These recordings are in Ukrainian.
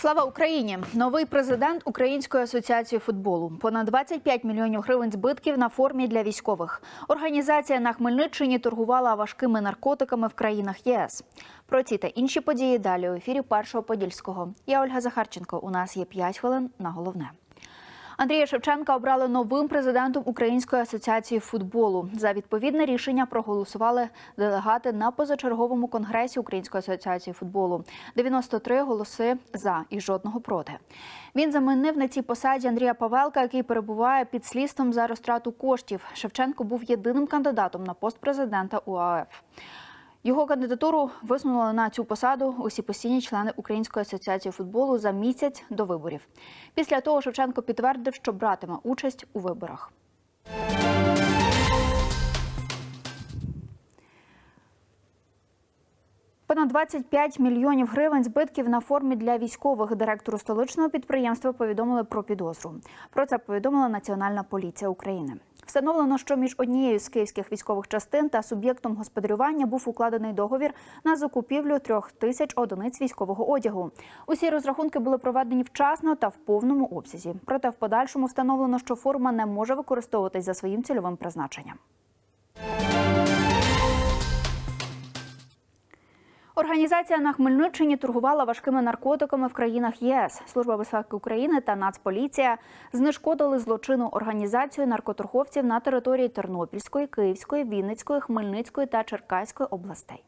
Слава Україні! Новий президент Української асоціації футболу. Понад 25 мільйонів гривень збитків на формі для військових. Організація на Хмельниччині торгувала важкими наркотиками в країнах ЄС. Про ці та інші події далі у ефірі першого подільського. Я Ольга Захарченко. У нас є 5 хвилин на головне. Андрія Шевченка обрали новим президентом Української асоціації футболу. За відповідне рішення проголосували делегати на позачерговому конгресі Української асоціації футболу. 93 голоси за і жодного проти. Він замінив на цій посаді Андрія Павелка, який перебуває під слідством за розтрату коштів. Шевченко був єдиним кандидатом на пост президента УАФ. Його кандидатуру висунули на цю посаду усі постійні члени Української асоціації футболу за місяць до виборів. Після того Шевченко підтвердив, що братиме участь у виборах. Понад 25 мільйонів гривень збитків на формі для військових директору столичного підприємства повідомили про підозру. Про це повідомила Національна поліція України. Встановлено, що між однією з київських військових частин та суб'єктом господарювання був укладений договір на закупівлю трьох тисяч одиниць військового одягу. Усі розрахунки були проведені вчасно та в повному обсязі. Проте в подальшому встановлено, що форма не може використовуватись за своїм цільовим призначенням. Організація на Хмельниччині торгувала важкими наркотиками в країнах ЄС. Служба безпеки України та Нацполіція знешкодили злочинну організацію наркоторговців на території Тернопільської, Київської, Вінницької, Хмельницької та Черкаської областей.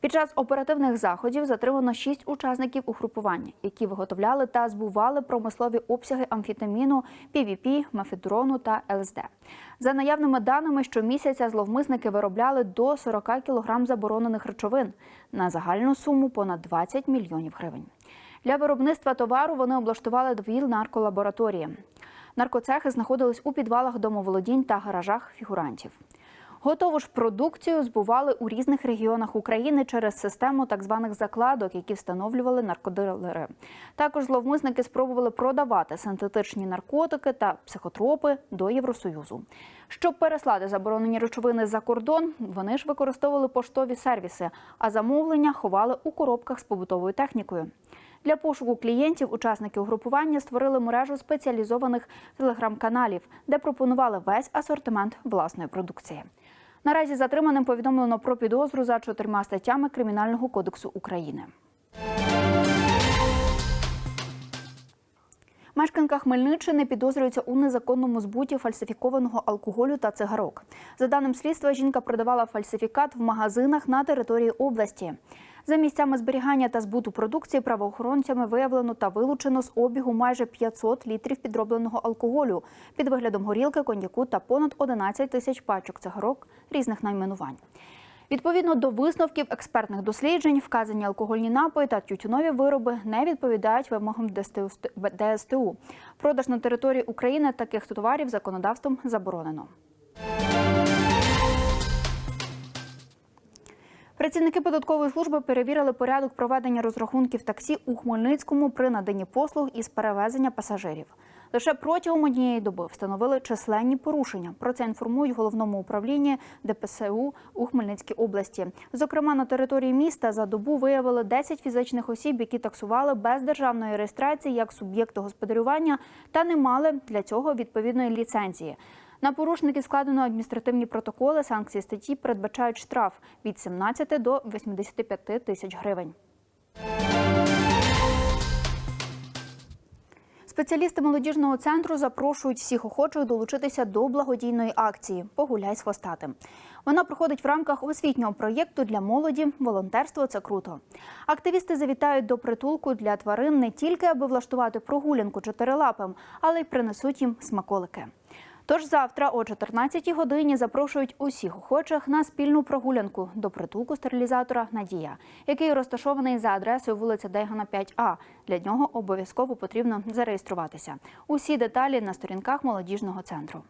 Під час оперативних заходів затримано шість учасників угрупування, які виготовляли та збували промислові обсяги амфітаміну, ПВП, мефедрону та ЛСД. За наявними даними, щомісяця зловмисники виробляли до 40 кг заборонених речовин на загальну суму понад 20 мільйонів гривень. Для виробництва товару вони облаштували дві нарколабораторії. Наркоцехи знаходились у підвалах домоволодінь та гаражах фігурантів. Готову ж продукцію збували у різних регіонах України через систему так званих закладок, які встановлювали наркодилери. Також зловмисники спробували продавати синтетичні наркотики та психотропи до Євросоюзу. Щоб переслати заборонені речовини за кордон, вони ж використовували поштові сервіси, а замовлення ховали у коробках з побутовою технікою. Для пошуку клієнтів учасники угрупування створили мережу спеціалізованих телеграм-каналів, де пропонували весь асортимент власної продукції. Наразі затриманим повідомлено про підозру за чотирма статтями Кримінального кодексу України. Мешканка Хмельниччини підозрюється у незаконному збуті фальсифікованого алкоголю та цигарок. За даним слідства, жінка продавала фальсифікат в магазинах на території області. За місцями зберігання та збуту продукції правоохоронцями виявлено та вилучено з обігу майже 500 літрів підробленого алкоголю під виглядом горілки, коньяку та понад 11 тисяч пачок цигарок різних найменувань. Відповідно до висновків експертних досліджень, вказані алкогольні напої та тютюнові вироби не відповідають вимогам ДСТУ. Продаж на території України таких товарів законодавством заборонено. Працівники податкової служби перевірили порядок проведення розрахунків таксі у Хмельницькому при наданні послуг із перевезення пасажирів. Лише протягом однієї доби встановили численні порушення. Про це інформують в головному управлінні ДПСУ у Хмельницькій області. Зокрема, на території міста за добу виявили 10 фізичних осіб, які таксували без державної реєстрації як суб'єкту господарювання та не мали для цього відповідної ліцензії. На порушників складено адміністративні протоколи. Санкції статті передбачають штраф від 17 до 85 тисяч гривень. Спеціалісти молодіжного центру запрошують всіх охочих долучитися до благодійної акції Погуляй з хвостатим. Вона проходить в рамках освітнього проєкту для молоді. Волонтерство це круто. Активісти завітають до притулку для тварин не тільки аби влаштувати прогулянку чотирилапим, але й принесуть їм смаколики. Тож завтра о 14-й годині запрошують усіх охочих на спільну прогулянку до притулку стерилізатора Надія, який розташований за адресою вулиця Дейгана 5А. Для нього обов'язково потрібно зареєструватися. Усі деталі на сторінках молодіжного центру.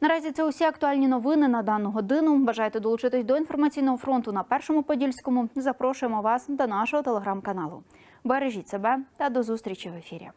Наразі це усі актуальні новини на дану годину. Бажаєте долучитись до інформаційного фронту на першому подільському. Запрошуємо вас до нашого телеграм-каналу. Бережіть себе та до зустрічі в ефірі.